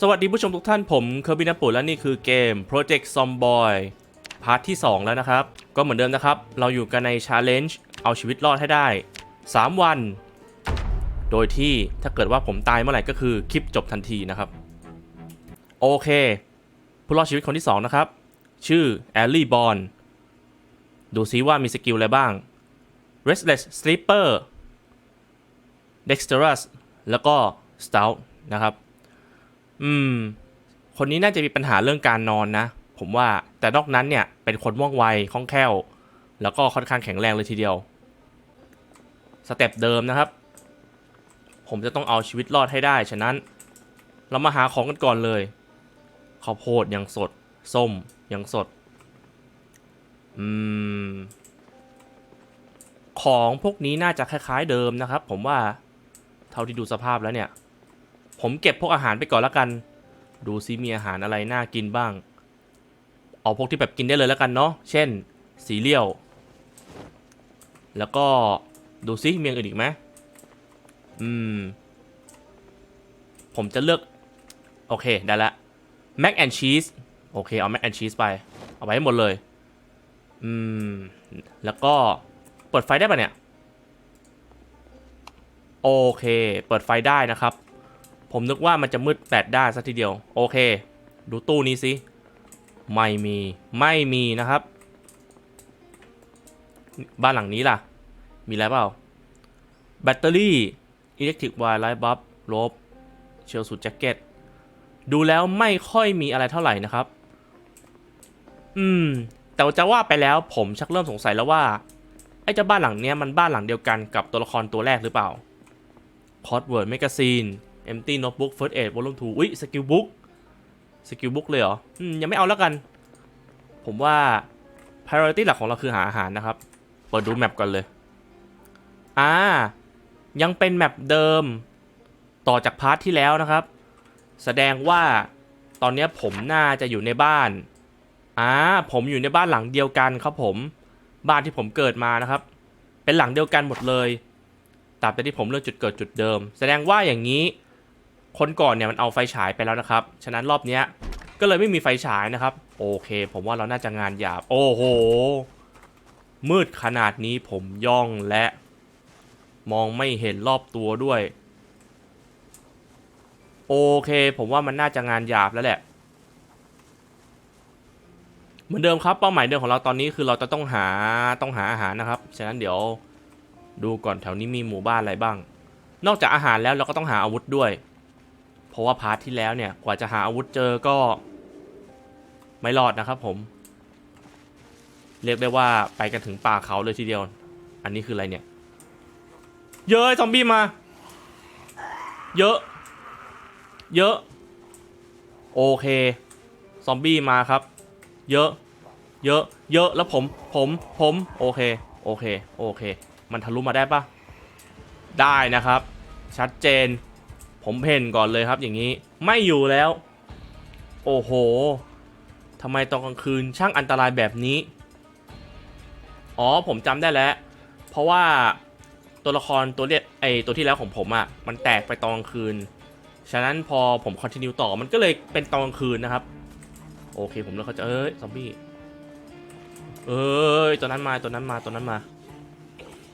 สวัสดีผู้ชมทุกท่านผมเคอร์บินาปุและนี่คือเกม Project Zomboy พาร์ทที่ 2 แล้วนะครับ ก็เหมือนเดิมนะครับ เราอยู่กันใน Challenge เอาชีวิตรอดให้ได้ 3 วัน โดยที่ถ้าเกิดว่าผมตายเมื่อไหร่ก็คือคลิปจบทันทีนะครับ โอเค ผู้รอดชีวิตคนที่ 2 นะครับ ชื่อแอลลี่บอลดูซิว่ามีสกิลอะไรบ้าง Restless Sleeper Dexterous แล้วก็ Stout นะครับ อืม คนนี้น่าจะมีปัญหาเรื่องการนอนนะ ผมว่าแต่นอกนั้นเนี่ย เป็นคนว่องไวคล่องแคล่ว แล้วก็ค่อนข้างแข็งแรงเลยทีเดียว สเต็ปเดิมนะครับ ผมจะต้องเอาชีวิตรอดให้ได้ ฉะนั้น เรามาหาของกันก่อนเลยข้าวโพดยังสด ส้มยังสด อืม ของพวกนี้น่าจะคล้าย ๆ เดิมนะครับ ผมว่าเท่าที่ดูสภาพแล้วเนี่ย ผมเก็บพวกอาหารไปก่อนล้วกัน ดูซิมีอาหารอะไรน่ากินบ้าง เอาพวกที่แบบกินได้เลยแล้วกันเนาะ เช่น สีเลี่ยว แล้วก็ดูซิมีอย่างอื่นอีกไหมอืม ผมจะเลือก โอเค ได้ละแม็กแอนชีสโอเค เอาแม็กแอนชีสไป เอาไว้ให้หมดเลย อืม แล้วก็เปิดไฟได้ปะเนี่ย โอเค เปิดไฟได้นะครับ ผมนึกว่ามันจะมืดแปดด้านซะทีเดียว โอเค ดูตู้นี้สิ ไม่มี ไม่มีนะครับ บ้านหลังนี้ล่ะ มีอะไรเปล่า แบตเตอรี่อิเล็กทริกไวร์ไลท์บัฟลบเชลสูทแจ็คเก็ต ดูแล้วไม่ค่อยมีอะไรเท่าไหร่นะครับ อืม แต่จะว่าไปแล้วผมชักเริ่มสงสัยแล้วว่า ไอ้เจ้าบ้านหลังเนี้ยมันบ้านหลังเดียวกันกับตัวละครตัวแรกหรือเปล่า c o d Word Magazine Empty Notebook First Aid Volume 2อุ้ย Skill Book Skill Book เลยเหรออืมยังไม่เอาแล้วกัน ผมว่า priority หลักของเราคือหาอาหารนะครับ เปิดดูแมปก่อนเลย อ่า ยังเป็นแมปเดิมต่อจากพาร์ทที่แล้วนะครับ แสดงว่าตอนนี้ผมน่าจะอยู่ในบ้าน อ่า ผมอยู่ในบ้านหลังเดียวกันครับผม บ้านที่ผมเกิดมานะครับ เป็นหลังเดียวกันหมดเลยตราบใดที่ผมเลือกจุดเกิดจุดเดิม แสดงว่าอย่างนี้ คนก่อนเนี่ยมันเอาไฟฉายไปแล้วนะครับ ฉะนั้นรอบเนี้ยก็เลยไม่มีไฟฉายนะครับ โอเค ผมว่าเราน่าจะงานหยาบ โอ้โห มืดขนาดนี้ผมย่องและ มองไม่เห็นรอบตัวด้วย โอเค ผมว่ามันน่าจะงานหยาบแล้วแหละ เหมือนเดิมครับเป้าหมายเดิมของเราตอนนี้คือเราจะต้องหาต้องหาอาหารนะครับ ฉะนั้นเดี๋ยวดูก่อนแถวนี้มีหมู่บ้านอะไรบ้าง นอกจากอาหารแล้วเราก็ต้องหาอาวุธด้วย เพราะว่าพาร์ทที่แล้วเนี่ยกว่าจะหาอาวุธเจอก็ ไม่รอดนะครับผม เรียกได้ว่าไปกันถึงป่าเขาเลยทีเดียว อันนี้คืออะไรเนี่ย เยอะซอมบี้มา เยอะ เยอะ โอเค ซอมบี้มาครับ เยอะ เยอะ เยอะ แล้วผม ผม ผม โอเค โอเค โอเค มันทะลุมาได้ปะได้นะครับ ชัดเจน ผมเพ่นก่อนเลยครับอย่างนี้ไม่อยู่แล้ว โอ้โหทำไมตอนกลางคืนช่างอันตรายแบบนี้ อ๋อผมจำได้แล้ว เพราะว่าตัวละครตัวเรียไอตัวที่แล้วของผมอะ่ะมันแตกไปตอนกลางคืน ฉะนั้นพอผมคอนติเนียต่อมันก็เลยเป็นตอนกลางคืนนะครับ โอเคผมเริ่มเขาใจเอ้ยซอมบี้เอ้ยตัวนั้นมาตัวนั้นมาตัวนั้นมา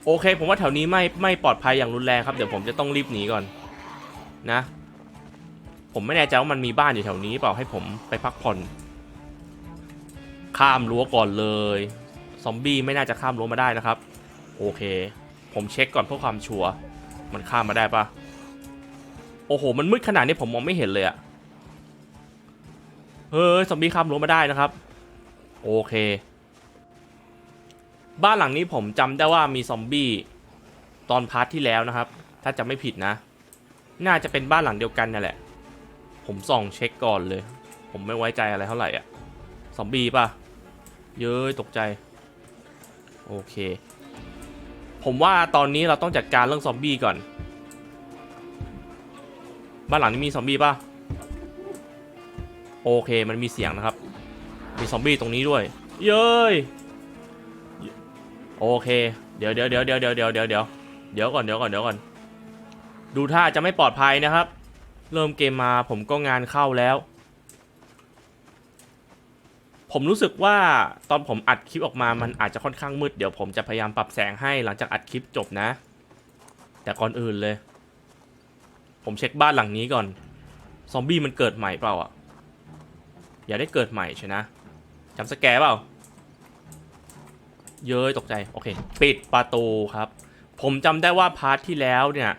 โอเค ผมว่าแถวนี้ไม่ไม่ปลอดภัยอย่างรุนแรงครับเดี๋ยวผมจะต้องรีบหนีก่อน นะ ผมไม่แน่ใจว่ามันมีบ้านอยู่แถวนี้เปล่าให้ผมไปพักผ่อน ข้ามรั้วก่อนเลย ซอมบี้ไม่น่าจะข้ามรั้วมาได้นะครับ โอเค ผมเช็คก่อนเพื่อความชัวร์มันข้ามมาได้ปะโอ้โห มันมืดขนาดนี้ผมมองไม่เห็นเลยอะเฮ้ยซอมบี้ข้ามรั้วมาได้นะครับ โอเค บ้านหลังนี้ผมจำได้ว่ามีซอมบี้ตอนพาร์ทที่แล้วนะครับ ถ้าจำไม่ผิดนะ น่าจะเป็นบ้านหลังเดียวกันนั่นแหละ ผมส่องเช็คก่อนเลย ผมไม่ไว้ใจอะไรเท่าไหร่อะซอมบี้ป่ะ เย้ยตกใจ โอเค ผมว่าตอนนี้เราต้องจัดการเรื่องซอมบี้ก่อน บ้านหลังนี้มีซอมบี้ป่ะ โอเคมันมีเสียงนะครับ มีซอมบี้ตรงนี้ด้วย เย้ย โอเค เดี๋ยวเดี๋ยวเดี๋ยวเดี๋ยวเดี๋ยวเดี๋ยวเดี๋ยวเดี๋ยวเดี๋ยวก่อนเดี๋ยวก่อนเดี๋ยวก่อน ดูท่าจะไม่ปลอดภัยนะครับ เริ่มเกมมาผมก็งานเข้าแล้ว ผมรู้สึกว่าตอนผมอัดคลิปออกมามันอาจจะค่อนข้างมืดเดี๋ยวผมจะพยายามปรับแสงให้หลังจากอัดคลิปจบนะ แต่ก่อนอื่นเลย ผมเช็คบ้านหลังนี้ก่อน ซอมบี้มันเกิดใหม่เปล่าอะ อย่าได้เกิดใหม่ใช่นะจำสแกร์เปล่า เย้ยตกใจ โอเค ปิดประตูครับ ผมจำได้ว่าพาร์ทที่แล้วเนี่ย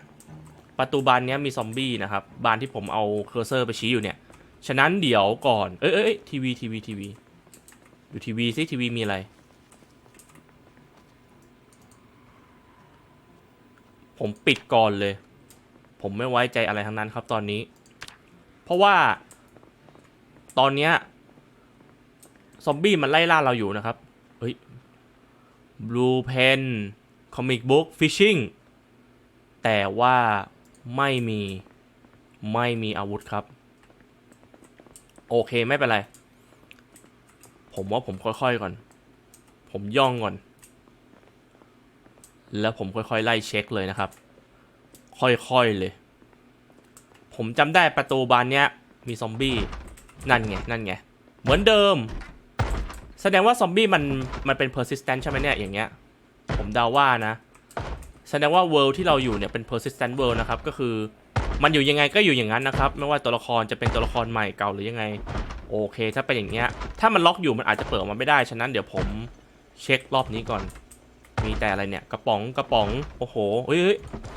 ประตูบานนี้มีซอมบี้นะครับบานที่ผมเอาเคอร์เซอร์ไปชี้อยู่เนี่ย ฉะนั้นเดี๋ยวก่อนเอ้ยเอ้ยทีวีทีวีทีวีดูทีวีซิทีวีมีอะไร ผมปิดก่อนเลย ผมไม่ไว้ใจอะไรทั้งนั้นครับตอนนี้ เพราะว่าตอนเนี้ยซอมบี้มันไล่ล่าเราอยู่นะครับ เฮ้ย Blue Pen Comic Book Fishing แต่ว่า ไม่มีไม่มีอาวุธครับ โอเคไม่เป็นไร ผมว่าผมค่อยๆก่อน ผมย่องก่อน แล้วผมค่อยๆไล่เช็คเลยนะครับ ค่อยๆเลย ผมจำได้ประตูบานเนี้ย มีซอมบี้นั่นไงนั่นไงเหมือนเดิม แสดงว่าซอมบี้มันมันเป็น persistent ใช่ไหมเนี่ยอย่างเงี้ย ผมเดาว่านะ แสดงว่า world ที่เราอยู่เนี่ยเป็น persistent world นะครับ ก็คือมันอยู่ยังไงก็อยู่อย่างนั้นนะครับ ไม่ว่าตัวละครจะเป็นตัวละครใหม่เก่าหรือยังไง โอเค ถ้าเป็นอย่างเงี้ย ถ้ามันล็อกอยู่มันอาจจะเปิดออกมาไม่ได้ ฉะนั้นเดี๋ยวผมเช็ครอบนี้ก่อน มีแต่อะไรเนี่ย กระป๋อง กระป๋อง โอ้โหเฮ้ย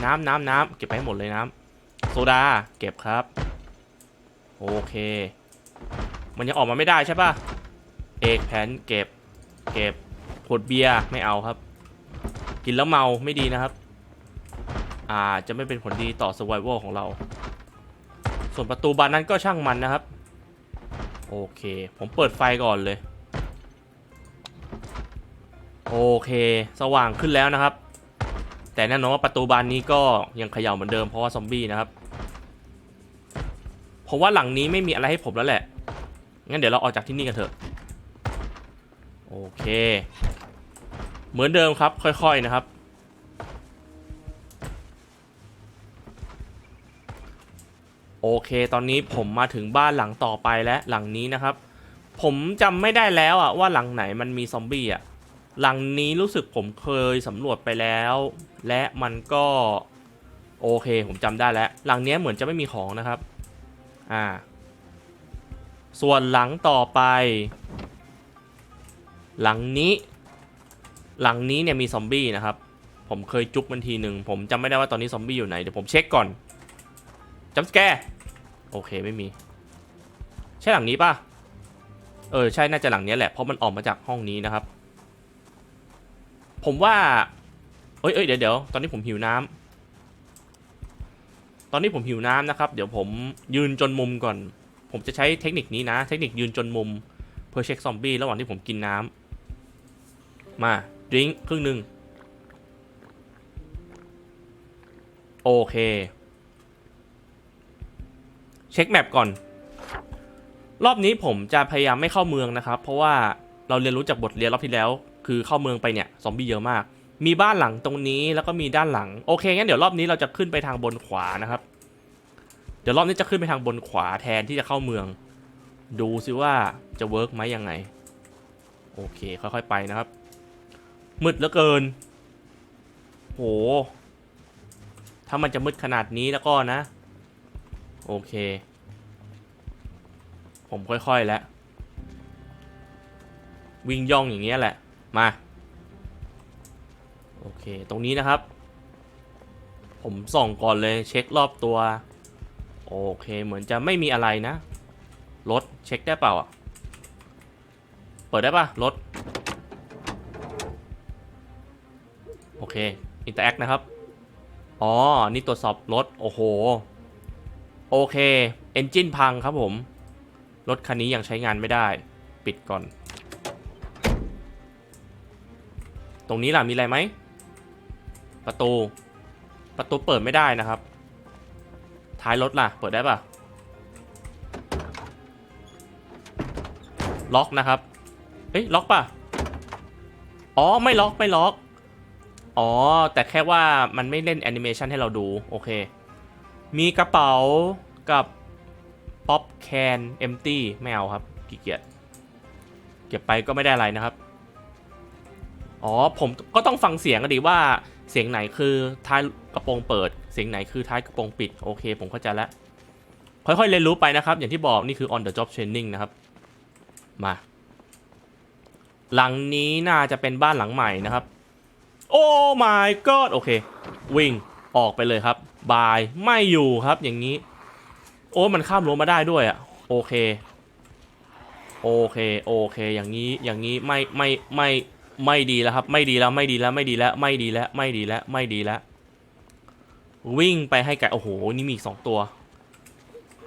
น้ำน้ำน้ำเก็บไปให้หมดเลยน้ำโซดา เก็บครับ โอเค มันยังออกมาไม่ได้ใช่ปะเอกแผนเก็บ เก็บขวดเบียร์ไม่เอาครับ กินแล้วเมาไม่ดีนะครับ อาจจะไม่เป็นผลดีต่อ survival ของเรา ส่วนประตูบานนั้นก็ช่างมันนะครับ โอเค ผมเปิดไฟก่อนเลย โอเค สว่างขึ้นแล้วนะครับ แต่แน่นอนว่าประตูบานนี้ก็ยังเขย่าเหมือนเดิมเพราะว่าซอมบี้นะครับผมว่าหลังนี้ไม่มีอะไรให้ผมแล้วแหละ งั้นเดี๋ยวเราออกจากที่นี่กันเถอะ โอเค เหมือนเดิมครับ ค่อยๆนะครับ โอเค ตอนนี้ผมมาถึงบ้านหลังต่อไปแล้วหลังนี้นะครับ ผมจำไม่ได้แล้วอะว่าหลังไหนมันมีซอมบี้อะหลังนี้รู้สึกผมเคยสำรวจไปแล้ว และมันก็โอเค ผมจำได้แล้ว หลังนี้เหมือนจะไม่มีของนะครับ อ่า ส่วนหลังต่อไป หลังนี้ หลังนี้เนี่ยมีซอมบี้นะครับ ผมเคยจุกมันทีหนึ่ง ผมจำไม่ได้ว่าตอนนี้ซอมบี้อยู่ไหน เดี๋ยวผมเช็คก่อนจัมสแกร์ โอเคไม่มี ใช่หลังนี้ป่ะ เออใช่น่าจะหลังนี้แหละเพราะมันออกมาจากห้องนี้นะครับ ผมว่าเอ้ยเอ้ยเดี๋ยวเดี๋ยวตอนนี้ผมหิวน้ำตอนนี้ผมหิวน้ำนะครับ เดี๋ยวผมยืนจนมุมก่อน ผมจะใช้เทคนิคนี้นะ เทคนิคยืนจนมุมเพื่อเช็คซอมบี้ระหว่างที่ผมกินน้ำมาดริงครึ่งหนึ่งโอเค เช็คแมปก่อน รอบนี้ผมจะพยายามไม่เข้าเมืองนะครับ เพราะว่าเราเรียนรู้จากบทเรียนรอบที่แล้ว คือเข้าเมืองไปเนี่ยซอมบี้เยอะมาก มีบ้านหลังตรงนี้แล้วก็มีด้านหลังโอเคงั้นเดี๋ยวรอบนี้เราจะขึ้นไปทางบนขวานะครับ เดี๋ยวรอบนี้จะขึ้นไปทางบนขวาแทนที่จะเข้าเมือง ดูซิว่าจะเวิร์กไหมยังไงโอเคค่อยๆไปนะครับมืดเหลือเกิน โห ถ้ามันจะมืดขนาดนี้แล้วก็นะ โอเค ผมค่อยๆแล้ว วิ่งย่องอย่างเงี้ยแหละ มา โอเค ตรงนี้นะครับ ผมส่องก่อนเลยเช็ครอบตัว โอเค เหมือนจะไม่มีอะไรนะ รถเช็คได้เปล่าอะ เปิดได้ปะรถ โอเค อินเตอร์แอคนะครับ อ๋อ นี่ตรวจสอบรถ โอ้โห โอเคเอนจินพังครับผม รถคันนี้ยังใช้งานไม่ได้ ปิดก่อน ตรงนี้ล่ะมีอะไรไหม ประตู ประตูเปิดไม่ได้นะครับ ท้ายรถล่ะ เปิดได้ปะล็อกนะครับ เอ้ยล็อกปะอ๋อไม่ล็อกไม่ล็อก อ๋อแต่แค่ว่ามันไม่เล่นแอนิเมชันให้เราดู โอเค มีกระเป๋ากับป๊อปแคนเอมตี้ไม่เอาครับขี้เกียจเก็บไปก็ไม่ได้อะไรนะครับ อ๋อ ผมก็ต้องฟังเสียงกันดีว่าเสียงไหนคือท้ายกระโปรงเปิด เสียงไหนคือท้ายกระโปรงปิด โอเค ผมเข้าใจแล้ว ค่อยๆเรียนรู้ไปนะครับ อย่างที่บอกนี่คือ on the job training นะครับ มา หลังนี้น่าจะเป็นบ้านหลังใหม่นะครับ โอ้ my god โอเค วิ่งออกไปเลยครับ บายไม่อยู่ครับอย่างนี้ โอ้มันข้ามรั้วมาได้ด้วยอะ่ะโอเค โอเคโอเค อย่างนี้อย่างนี้ไม่ไม่ไม่ไม่ดีแล้วครับ ไม่ดีแล้วไม่ดีแล้วไม่ดีแล้วไม่ดีแล้วไม่ดีแล้วไม่ดีแล้ววิ่งไปให้ไกลโอ้โหนี่มีอีกสองตัว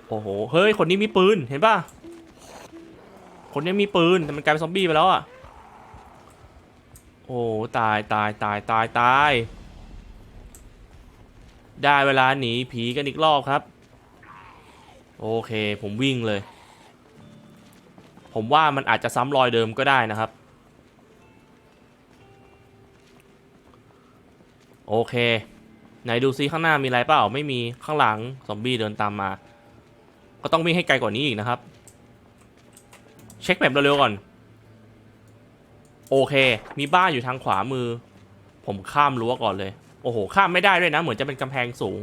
โอ้โหเฮ้ยคนนี้มีปืนเห็นป่ะคนนี้มีปืนแต่มันกลายเป็นซอมบี้ไปแล้วอะโอ้ตายตายตายตายตาย ได้เวลาหนีผีกันอีกรอบครับ โอเคผมวิ่งเลย ผมว่ามันอาจจะซ้ำรอยเดิมก็ได้นะครับ โอเค ไหนดูซิข้างหน้ามีอะไรเปล่าไม่มีข้างหลังซอมบี้เดินตามมา ก็ต้องวิ่งให้ไกลกว่านี้อีกนะครับ เช็คแมปเร็วๆก่อน โอเค มีบ้านอยู่ทางขวามือ ผมข้ามรั้วก่อนเลย อ้โห ข้ามไม่ได้ด้วยนะ เหมือนจะเป็นกำแพงสูง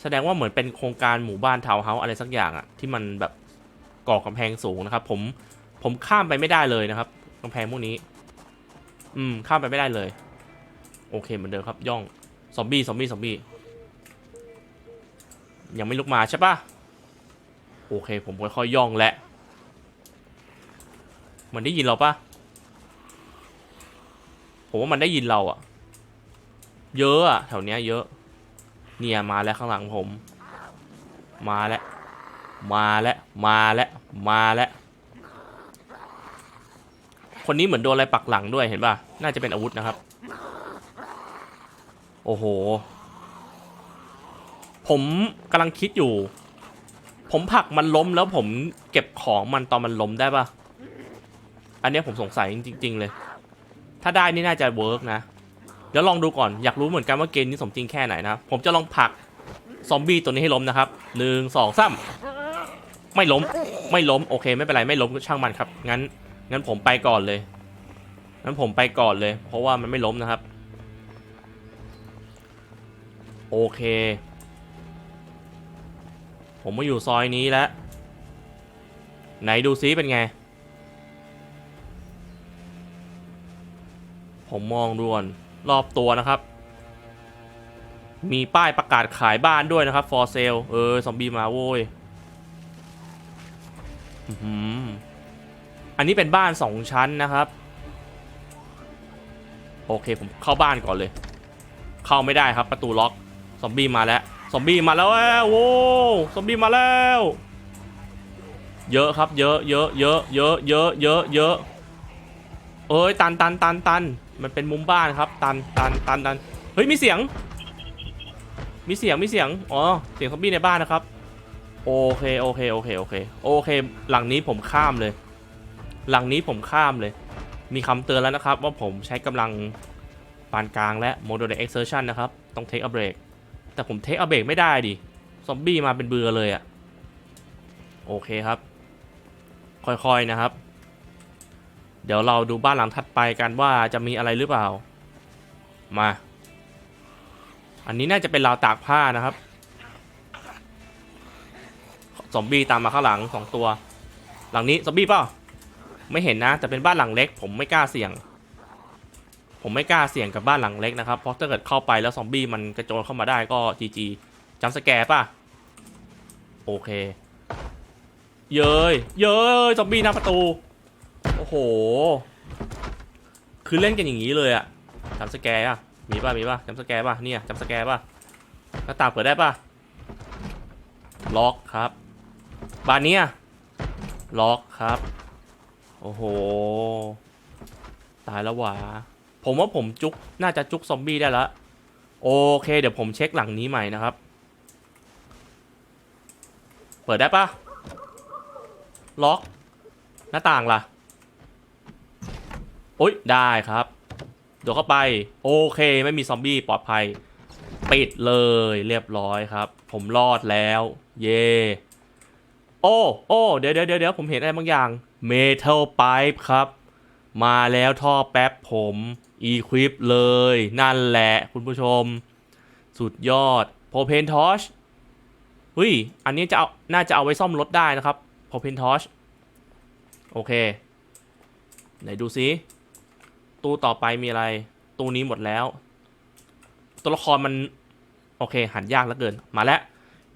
แสดงว่าเหมือนเป็นโครงการหมู่บ้านทาวน์เฮาส์อะไรสักอย่างอะที่มันแบบก่อกำแพงสูงนะครับ ผมผมข้ามไปไม่ได้เลยนะครับกำแพงพวกนี้ อืม ข้ามไปไม่ได้เลย โอเคเหมือนเดิมครับ ย่องซอมบี้ซอมบี้ซอมบี้ยังไม่ลุกมาใช่ปะโอเค ผมค่อยๆย่องแหละมันได้ยินเราปะผมว่ามันได้ยินเราอะ เยอะอะแถวเนี้ยเยอะ เนี่ยมาแล้วข้างหลังผม มาแล้ว มาแล้ว มาแล้ว มาแล้ว คนนี้เหมือนโดนอะไรปักหลังด้วยเห็นป่ะ น่าจะเป็นอาวุธนะครับ โอ้โห ผมกำลังคิดอยู่ ผมผลักมันล้มแล้วผมเก็บของมันตอนมันล้มได้ป่ะ อันนี้ผมสงสัยจริง ๆ เลย ถ้าได้นี่น่าจะเวิร์กนะ เดี๋ยวลองดูก่อนอยากรู้เหมือนกันว่าเกมนี้สมจริงแค่ไหนนะผมจะลองผลักซอมบี้ตัวนี้ให้ล้มนะครับหนึ่งสองสามไม่ล้มไม่ล้มโอเค ไม่เป็นไรไม่ล้มก็ช่างมันครับงั้นงั้นผมไปก่อนเลยงั้นผมไปก่อนเลย เพราะว่ามันไม่ล้มนะครับ โอเค ผมมาอยู่ซอยนี้แล้วไหนดูซิเป็นไง ผมมองดูก่อน รอบตัวนะครับ มีป้ายประกาศขายบ้านด้วยนะครับ for sale เออ ซอมบี้มาโว้ยอืมอันนี้เป็นบ้านสองชั้นนะครับ โอเค ผมเข้าบ้านก่อนเลย เข้าไม่ได้ครับ ประตูล็อก ซอมบี้มาแล้ว ซอมบี้มาแล้วโว้ซอมบี้มาแล้ว เยอะครับ เยอะ เยอะ เยอะ เยอะ เยอะ เยอะ เยอะ เอ้ย ตันตันตันตัน มันเป็นมุมบ้านครับ ตันตันตันตันเฮ้ยมีเสียง มีเสียงมีเสียงอ๋อเสียงซอมบี้ในบ้านนะครับ โอเคโอเคโอเคโอเคโอเค หลังนี้ผมข้ามเลย หลังนี้ผมข้ามเลย มีคำเตือนแล้วนะครับ ว่าผมใช้กำลังปานกลางและ moderate exertion นนะครับ ต้อง take a break แต่ผม take a break ไม่ได้ดิซอมบี้มาเป็นเบือเลยอะโอเคครับ ค่อยๆนะครับ เดี๋ยวเราดูบ้านหลังถัดไปกันว่าจะมีอะไรหรือเปล่า มา อันนี้น่าจะเป็นราวตากผ้านะครับซอมบี้ตามมาข้างหลังสองตัว หลังนี้ซอมบี้เปล่าไม่เห็นนะแต่เป็นบ้านหลังเล็ก ผมไม่กล้าเสี่ยง ผมไม่กล้าเสี่ยงกับบ้านหลังเล็กนะครับเพราะถ้าเกิดเข้าไปแล้วซอมบี้มันกระโจนเข้ามาได้ก็จีจีจำสแกร์ป่ะโอเค เย้ยเย้ยซอมบี้หน้าประตู โอ้โห คือเล่นกันอย่างนี้เลยอะจำสแกร์อะมีป่ะ มีป่ะจำสแกร์ป่ะ เนี่ยจำสแกร์ป่ะ หน้าต่างเปิดได้ป่ะ ล็อกครับ บานเนี้ยล็อกครับ โอ้โห ตายแล้ววะผมว่าผมจุก น่าจะจุกซอมบี้ได้แล้วโอเค เดี๋ยวผมเช็คหลังนี้ใหม่นะครับ เปิดได้ปะล็อก หน้าต่างล่ะ โอ๊ยได้ครับเดี๋ยวเข้าไป โอเคไม่มีซอมบี้ปลอดภัย ปิดเลยเรียบร้อยครับ ผมรอดแล้ว เย่โอ้โอ้เดี๋ยวเดี๋ยวเดี๋ยวผมเห็นอะไรบางอย่าง Metal Pipe ครับ มาแล้วท่อแป๊บผม Equip เลย นั่นแหละคุณผู้ชม สุดยอด Propane Torch เฮ้ย อันนี้จะเอา น่าจะเอาไว้ซ่อมรถได้นะครับ Propane Torch โอเค ไหนดูซิ ตู้ต่อไปมีอะไร ตู้นี้หมดแล้ว ตัวละครมัน โอเค หันยากเหลือเกิน มาแล้ว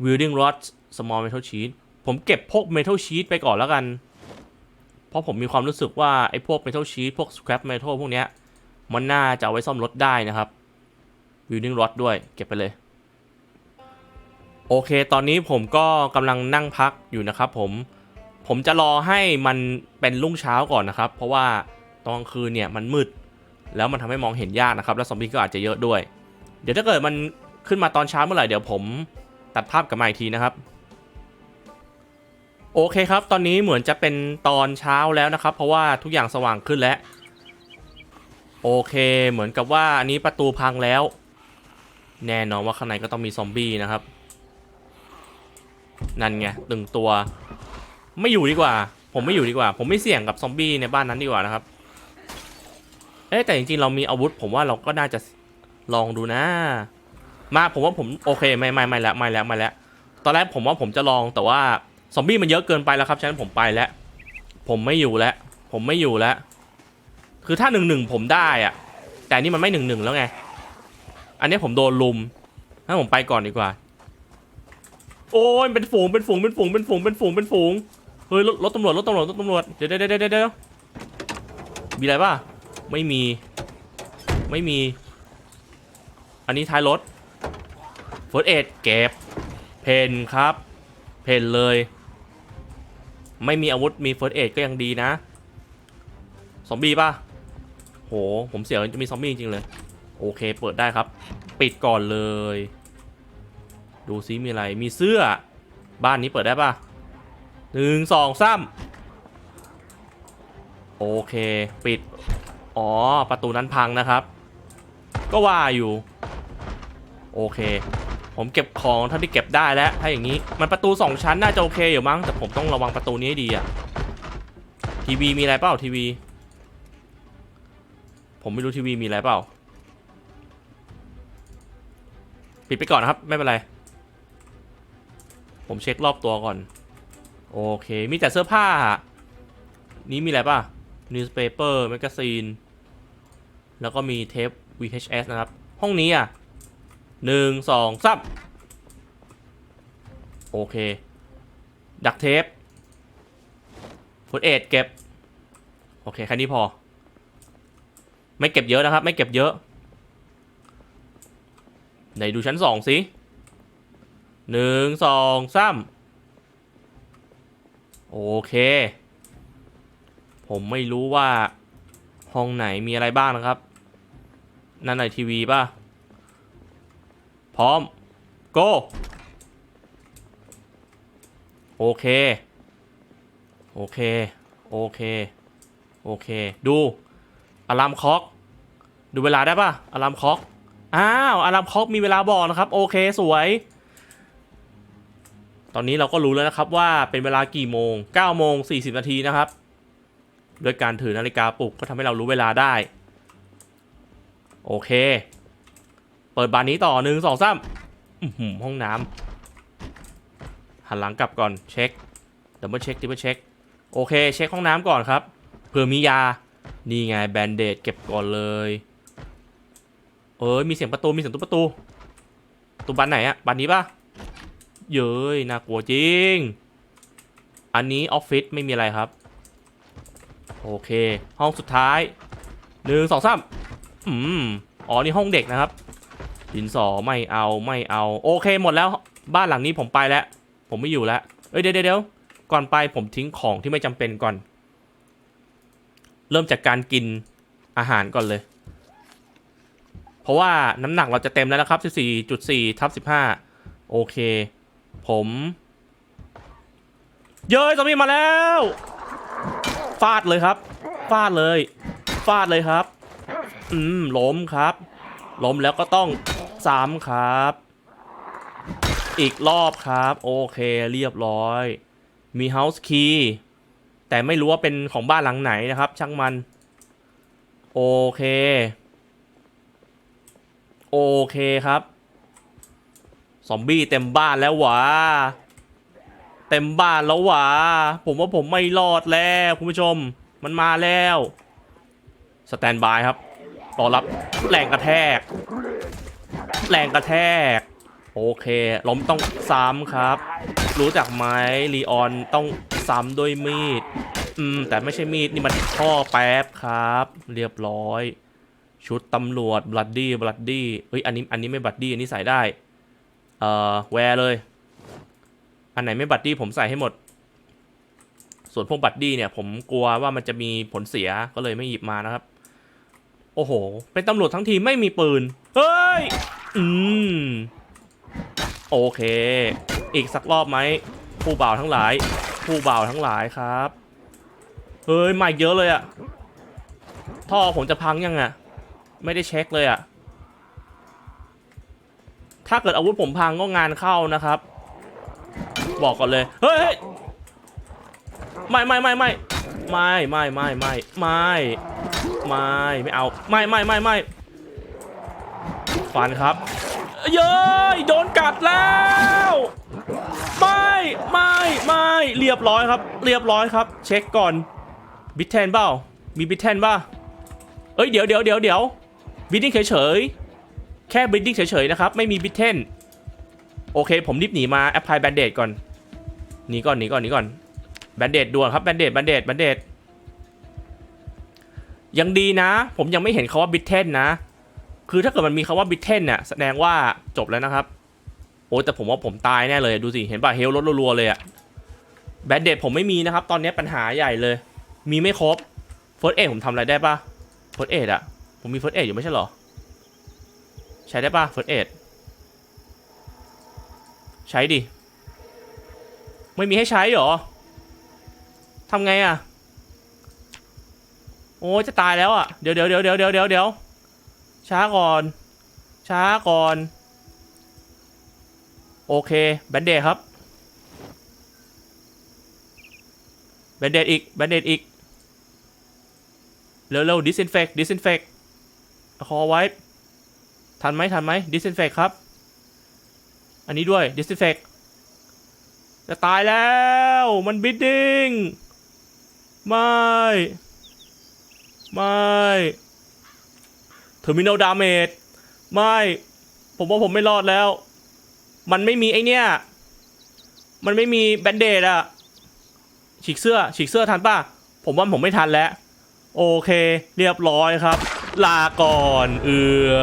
Wielding Rod Small Metal Sheet ผมเก็บพวก Metal Sheet ไปก่อนแล้วกัน เพราะผมมีความรู้สึกว่า ไอ้พวก Metal Sheet พวก Scrap Metal พวกเนี้ย มันน่าจะเอาไว้ซ่อมรถได้นะครับ Wielding Rod ด้วย เก็บไปเลย โอเค ตอนนี้ผมก็กำลังนั่งพักอยู่นะครับผม ผมจะรอให้มันเป็นรุ่งเช้าก่อนนะครับ เพราะว่า ตอนคืนเนี่ยมันมืด แล้วมันทำให้มองเห็นยากนะครับ แล้วซอมบี้ก็อาจจะเยอะด้วย เดี๋ยวถ้าเกิดมันขึ้นมาตอนเช้าเมื่อไหร่เดี๋ยวผมตัดภาพกลับมาอีกทีนะครับ โอเคครับ ตอนนี้เหมือนจะเป็นตอนเช้าแล้วนะครับ เพราะว่าทุกอย่างสว่างขึ้นแล้ว โอเค เหมือนกับว่าอันนี้ประตูพังแล้ว แน่นอนว่าข้างในก็ต้องมีซอมบี้นะครับ นั่นไงตึงตัว ไม่อยู่ดีกว่า ผมไม่อยู่ดีกว่า ผมไม่เสี่ยงกับซอมบี้ในบ้านนั้นดีกว่านะครับ เอ๊แต่จริงๆเรามีอาวุธ ผมว่าเราก็น่าจะลองดูนะ มาผมว่าผมโอเคไม่ไม่ไม่แล้วไม่แล้วไม่แล้วตอนแรกผมว่าผมจะลองแต่ว่าซอมบี้มันเยอะเกินไปแล้วครับฉะนั้นผมไปแล้ว ผมไม่อยู่แล้ว ผมไม่อยู่แล้ว คือถ้าหนึ่งหนึ่งผมได้อะแต่นี่มันไม่หนึ่งหนึ่งแล้วไง อันนี้ผมโดนลุมงั้นผมไปก่อนดีกว่า โอ้ยเป็นฝูงเป็นฝูงเป็นฝูงเป็นฝูงเป็นฝูงเป็นฝูงเฮ้ยรถตำรวจรถตำรวจรถตำรวจเดี๋ยวเดี๋ยวเดี๋ยวเดี๋ยวเดี๋ยวมีอะไรป่ะ ไม่มี ไม่มี อันนี้ท้ายรถเฟิร์สเอ็ดเก็บ เพนครับ เพนเลย ไม่มีอาวุธมีเฟิร์สเอ็ดก็ยังดีนะ ซอมบี้ป่ะ โห ผมเสียจะมีซอมบี้จริงเลย โอเค เปิดได้ครับ ปิดก่อนเลย ดูซิมีอะไร มีเสื้อ บ้านนี้เปิดได้ป่ะหนึ่งสองสามโอเค ปิด อ๋อ ประตูนั้นพังนะครับ ก็ว่าอยู่ โอเค ผมเก็บของเท่าที่เก็บได้แล้ว ถ้าอย่างนี้ มันประตูสองชั้นน่าจะโอเคอยู่มั้ง แต่ผมต้องระวังประตูนี้ให้ดีอะทีวีมีอะไรเปล่าทีวี ผมไม่รู้ทีวีมีอะไรเปล่า ปิดไปก่อนนะครับ ไม่เป็นไร ผมเช็ครอบตัวก่อน โอเค มีแต่เสื้อผ้า นี้มีอะไรป่ะ newspaper magazine แล้วก็มีเทป VHS นะครับ ห้องนี้อะหนึ่งสองสามโอเค ดักเทปฟุตเอทเก็บ โอเค แค่นี้พอ ไม่เก็บเยอะนะครับ ไม่เก็บเยอะ ไหนดูชั้นสองสิหนึ่งสองสามโอเค ผมไม่รู้ว่าห้องไหนมีอะไรบ้างนะครับ นั่นไหนทีวีป่ะ พร้อม go โอเค โอเค โอเค โอเค ดูอะลามคอก ดูเวลาได้ป่ะอะลามคอก อ้าวอะลามคอกมีเวลาบอกนะครับ โอเค สวย ตอนนี้เราก็รู้แล้วนะครับว่าเป็นเวลากี่โมง9โมง40 นาทีนะครับ โดยการถือนาฬิกาปลุกก็ทำให้เรารู้เวลาได้ โอเค เปิดบานนี้ต่อหนึ่งสองสามห้องน้ำหันหลังกลับก่อนเช็คดับเบิลเช็คดับเบิลเช็คโอเค เช็คห้องน้ำก่อนครับเผื่อมียา นี่ไงแบนเดดเก็บก่อนเลย เอ้ยมีเสียงประตูมีเสียงตุ๊บประตูตูบานไหนอะบานนี้ปะเย้ยน่ากลัวจริง อันนี้ออฟฟิศไม่มีอะไรครับ โอเค ห้องสุดท้ายหนึ่งสองสามอืมอ๋อนี่ห้องเด็กนะครับดินสอไม่เอาไม่เอา โอเคหมดแล้วบ้านหลังนี้ผมไปแล้ว ผมไม่อยู่แล้วเอ้ยเดี๋ยวเดี๋ยวก่อนไปผมทิ้งของที่ไม่จำเป็นก่อน เริ่มจากการกินอาหารก่อนเลย เพราะว่าน้ำหนักเราจะเต็มแล้วนะครับ14.4ทับ15 โอเค ผม เย้ยซอมบี้มาแล้ว ฟาดเลยครับ ฟาดเลย ฟาดเลยครับ อืมล้มครับ ล้มแล้วก็ต้องซ้ำครับ อีกรอบครับ โอเคเรียบร้อย มี House Key แต่ไม่รู้ว่าเป็นของบ้านหลังไหนนะครับ ช่างมัน โอเค โอเคครับ ซอมบี้เต็มบ้านแล้วหวะ เต็มบ้านแล้วหวะผมว่าผมไม่รอดแล้วคุณผู้ชม มันมาแล้ว สแตนบายครับรอรับแรงกระแทก แรงกระแทก โอเค ล้มต้องซ้ำครับ รู้จักไหมลีออนต้องซ้ำด้วยมีด อืม แต่ไม่ใช่มีด นี่มันท่อแป๊บครับ เรียบร้อย ชุดตำรวจบลัดดี้บลัดดี้เฮ้ย อันนี้ อันนี้ไม่บลัดดี้ อันนี้ใส่ได้ เอ่อ แวร์เลย อันไหนไม่บัดดี้ผมใส่ให้หมด ส่วนพวกบัดดี้เนี่ย ผมกลัวว่ามันจะมีผลเสียก็เลยไม่หยิบมานะครับ โอ้โห เป็นตำรวจทั้งทีไม่มีปืน เฮ้ย อืม โอเค อีกสักรอบไหม ผู้บ่าวทั้งหลาย ผู้บ่าวทั้งหลายครับ เฮ้ยมาเยอะเลยอะท่อผมจะพังยังอะไม่ได้เช็คเลยอะถ้าเกิดอาวุธผมพังก็งานเข้านะครับ บอกก่อนเลยเฮ้ยไม่ไม่ไม่ไม่ไม่ไม่ไม่ไม่ไม่ไม่ไม่เอาไม่ไม่ไม่ไม่ฟันครับเย้ยโดนกัดแล้ว ไม่ไม่ไม่เรียบร้อยครับ เรียบร้อยครับ เช็คก่อนบิทเทนเปล่ามีบิทเทนป่ะเอ้ยเดี๋ยวเดี๋ยวเดี๋ยวเดี๋ยวบิดดิ้งเฉยๆแค่บิดดิ้งเฉยๆนะครับไม่มีบิทเทนโอเค ผมรีบหนีมาแอปพลายแบนเดดก่อน หนีก่อนหนีก่อนหนีก่อนแบนเดดด่วนครับแบนเดดแบนเดดแบนเดดยังดีนะ ผมยังไม่เห็นคาว่าบิทเทนนะ คือถ้าเกิดมันมีคาว่าบิทเทนเนี่ยแสดงว่าจบแล้วนะครับ โอ้แต่ผมว่าผมตายแน่เลยดูสิเห็นป่ะเฮลลดรัวๆเลยอะแบนเดดผมไม่มีนะครับ ตอนนี้ปัญหาใหญ่เลย มีไม่ครบเฟิร์สเอผมทำอะไรได้ป่ะเฟิร์สเออะผมมีเฟิร์สเออยู่ไม่ใช่หรอ ใช้ได้ป่ะเฟิร์สเอใช้ดิ ไม่มีให้ใช้หรอทำไงอะโอ้จะตายแล้วอะเดี๋ยวเดี๋ยวเดี๋ยวเดี๋ยวเดี๋ยวเดี๋ยวเดี๋ยวช้าก่อน ช้าก่อน โอเค แบนเดดครับ แบนเดดอีก แบนเดดอีก เร็วๆ disinfect disinfect คอไว้ ทันไหมทันไหม disinfect ครับ อันนี้ด้วย disinfect จะตายแล้ว มันบิดดิ้ง ไม่ ไม่ terminal damage ไม่ ผมว่าผมไม่รอดแล้ว มันไม่มีไอเนี้ย มันไม่มีแบนเดดอะฉีกเสื้อ ฉีกเสื้อทันป่ะ ผมว่าผมไม่ทันแล้ว โอเค เรียบร้อยครับ ลาก่อน เอือ